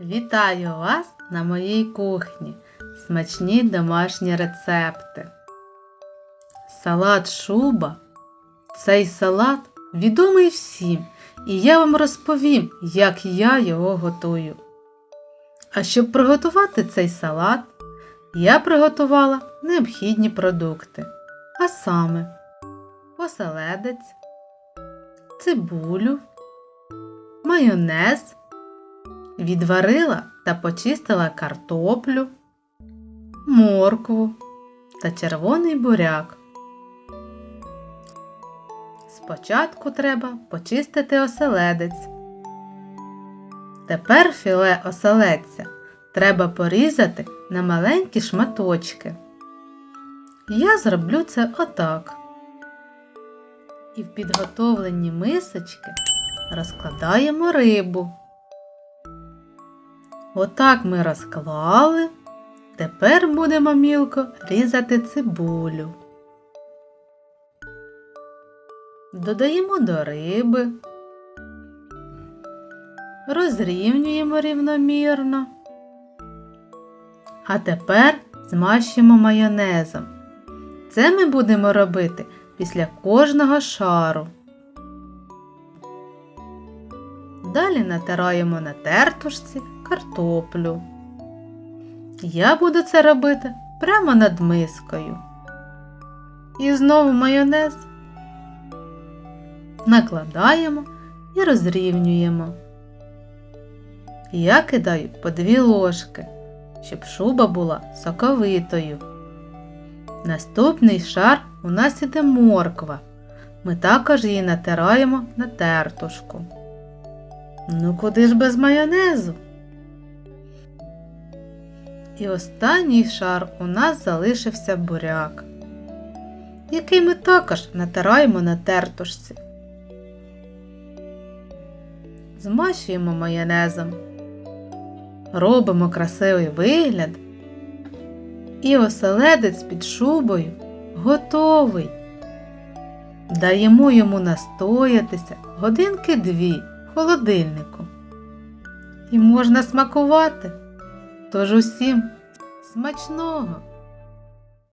Вітаю вас на моїй кухні. Смачні домашні рецепти. Салат шуба. Цей салат відомий всім, і я вам розповім, як я його готую. А щоб приготувати цей салат, я приготувала необхідні продукти, а саме оселедець, цибулю, майонез, відварила та почистила картоплю, моркву та червоний буряк. Спочатку треба почистити оселедець. Тепер філе оселедця треба порізати на маленькі шматочки. Я зроблю це отак. І в підготовлені мисочки розкладаємо рибу. Отак ми розклали. Тепер будемо мілко різати цибулю. Додаємо до риби, розрівнюємо рівномірно. А тепер змащуємо майонезом. Це ми будемо робити після кожного шару. Далі натираємо на тертушці картоплю. Я буду це робити прямо над мискою. І знову майонез накладаємо і розрівнюємо. Я кидаю по дві ложки, щоб шуба була соковитою. Наступний шар у нас іде морква. Ми також її натираємо на тертушку. Ну куди ж без майонезу? І останній шар у нас залишився буряк, який ми також натираємо на тертушці. Змащуємо майонезом, робимо красивий вигляд, і оселедець під шубою готовий. Даємо йому настоятися годинки дві в холодильнику. І можна смакувати. Тож усім смачного!